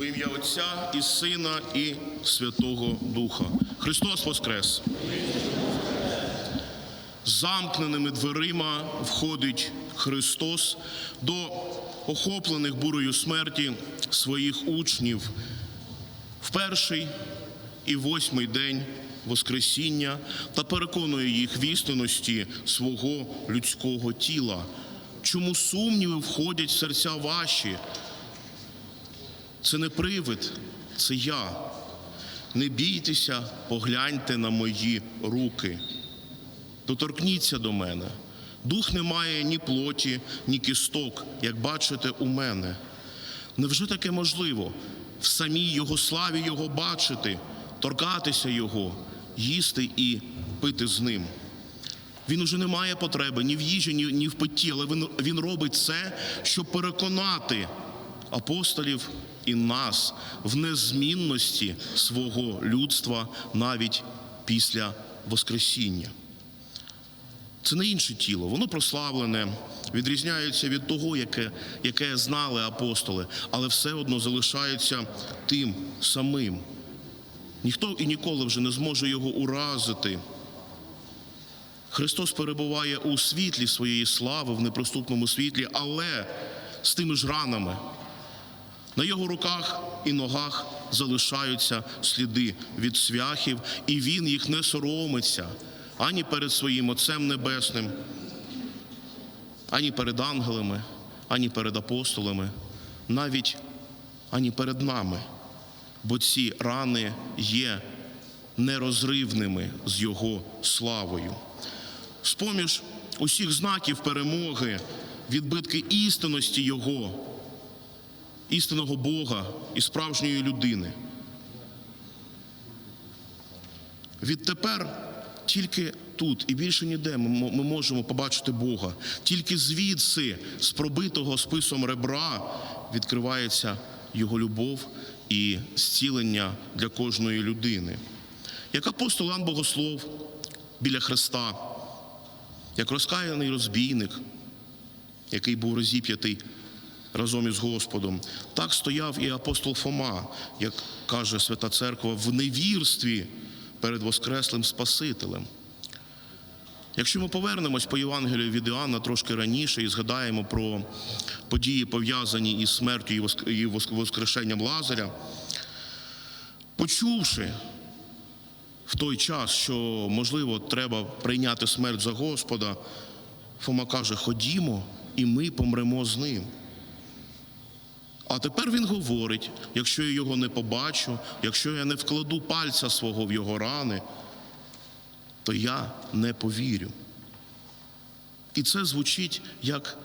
У ім'я Отця і Сина, і Святого Духа. Христос Воскрес! Замкненими дверима входить Христос до охоплених бурою смерті своїх учнів в перший і восьмий день Воскресіння та переконує їх в істинності свого людського тіла. Чому сумніви входять в серця ваші? Це не привид, це я. Не бійтеся, погляньте на мої руки. Доторкніться до мене. Дух не має ні плоті, ні кісток, як бачите у мене. Невже таке можливо в самій Його славі Його бачити, торкатися Його, їсти і пити з ним? Він уже не має потреби ні в їжі, ні, ні в питті, але він, він робить це, щоб переконати апостолів і нас в незмінності свого людства навіть після Воскресіння. Це не інше тіло, воно прославлене, відрізняється від того, яке, яке знали апостоли, але все одно залишається тим самим. Ніхто і ніколи вже не зможе його уразити. Христос перебуває у світлі своєї слави, в неприступному світлі, але з тими ж ранами. На його руках і ногах залишаються сліди від свяхів, і він їх не соромиться ані перед своїм Отцем Небесним, ані перед ангелами, ані перед апостолами, навіть ані перед нами, бо ці рани є нерозривними з Його славою. З-поміж усіх знаків перемоги, відбитки істинності Його, істинного Бога і справжньої людини. Відтепер тільки тут і більше ніде ми можемо побачити Бога. Тільки звідси, з пробитого списом ребра, відкривається Його любов і зцілення для кожної людини. Як апостол Іоанн Богослов біля Христа, як розкаяний розбійник, який був розіп'ятий разом із Господом, так стояв і апостол Фома, як каже Свята Церква, в невірстві перед Воскреслим Спасителем. Якщо ми повернемось по Євангелію від Іоанна трошки раніше і згадаємо про події, пов'язані із смертю і воск- і воск- воскрешенням Лазаря, почувши в той час, що можливо треба прийняти смерть за Господа, Фома каже: Ходімо, і ми помремо з ним. А тепер він говорить: якщо я його не побачу, якщо я не вкладу пальця свого в його рани, то я не повірю. І це звучить як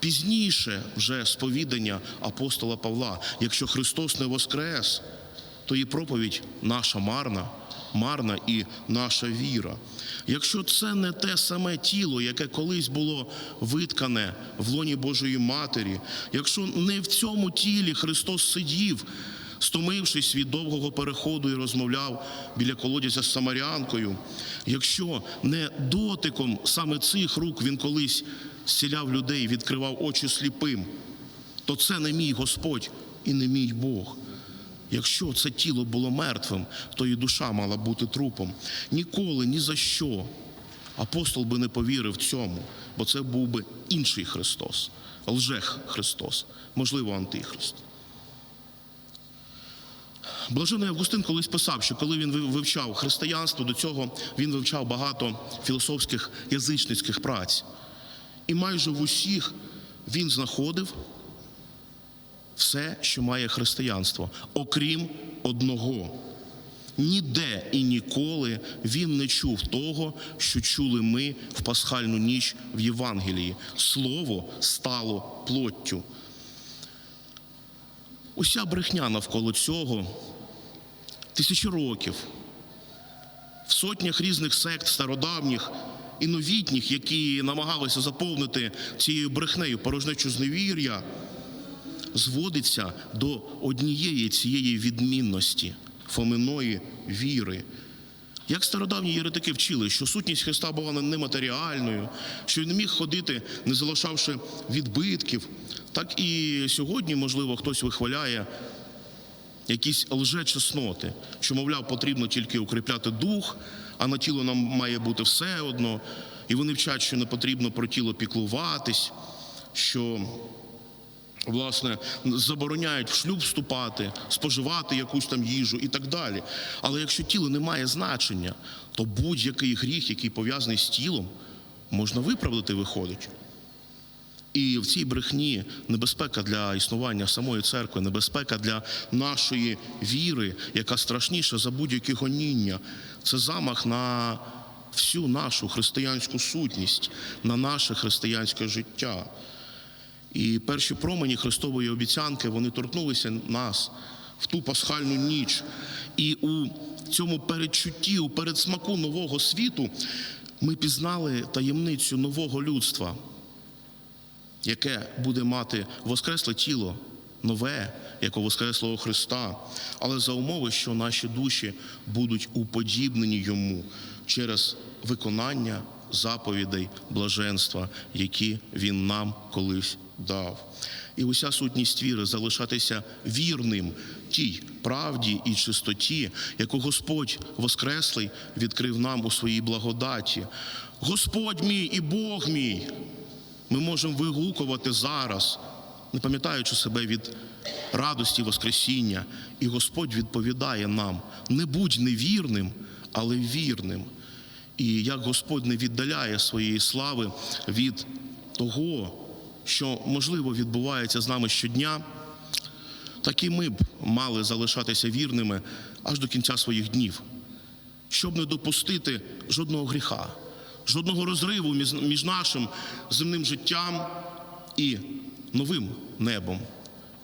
пізніше вже сповідання апостола Павла. Якщо Христос не воскрес, то і проповідь наша марна, марна і наша віра. Якщо це не те саме тіло, яке колись було виткане в лоні Божої Матері, якщо не в цьому тілі Христос сидів, стомившись від довгого переходу і розмовляв біля колодязя з Самарянкою, якщо не дотиком саме цих рук він колись зціляв людей, відкривав очі сліпим, то це не мій Господь і не мій Бог. Якщо це тіло було мертвим, то і душа мала бути трупом. Ніколи, ні за що апостол би не повірив цьому, бо це був би інший Христос, лжех Христос, можливо, антихрист. Блажений Августин колись писав, що коли він вивчав християнство, до цього він вивчав багато філософських язичницьких праць. І майже в усіх він знаходив все, що має християнство, окрім одного. Ніде і ніколи він не чув того, що чули ми в пасхальну ніч в Євангелії. Слово стало плоттю. Уся брехня навколо цього тисячі років. В сотнях різних сект стародавніх і новітніх, які намагалися заповнити цією брехнею порожнечу зневір'я, зводиться до однієї цієї відмінності Фоминої віри. Як стародавні єретики вчили, що сутність Христа була нематеріальною, що він міг ходити, не залишавши відбитків, так і сьогодні, можливо, хтось вихваляє якісь лжечесноти, що, мовляв, потрібно тільки укріпляти дух, а на тіло нам має бути все одно. І вони вчать, що не потрібно про тіло піклуватись, що власне забороняють в шлюб вступати, споживати якусь там їжу і так далі. Але якщо тіло не має значення, то будь-який гріх, який пов'язаний з тілом, можна виправдати, виходить. І в цій брехні небезпека для існування самої церкви, небезпека для нашої віри, яка страшніша за будь-які гоніння. Це замах на всю нашу християнську сутність, на наше християнське життя. І перші промені Христової обіцянки вони торкнулися нас в ту пасхальну ніч. І у цьому передчутті, у передсмаку нового світу ми пізнали таємницю нового людства, яке буде мати воскресле тіло, нове, як у Воскреслого Христа, але за умови, що наші душі будуть уподібнені йому через виконання заповідей блаженства, які він нам колись дав. І уся сутність віри залишатися вірним тій правді і чистоті, яку Господь Воскреслий відкрив нам у своїй благодаті. Господь мій і Бог мій. Ми можемо вигукувати зараз, не пам'ятаючи себе від радості Воскресіння, і Господь відповідає нам: не будь невірним, але вірним. І як Господь не віддаляє своєї слави від того, що можливо відбувається з нами щодня, так і ми б мали залишатися вірними аж до кінця своїх днів, щоб не допустити жодного гріха, жодного розриву між- нашим земним життям і новим небом,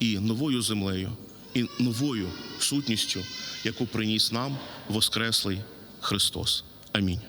і новою землею, і новою сутністю, яку приніс нам Воскреслий Христос. Амінь.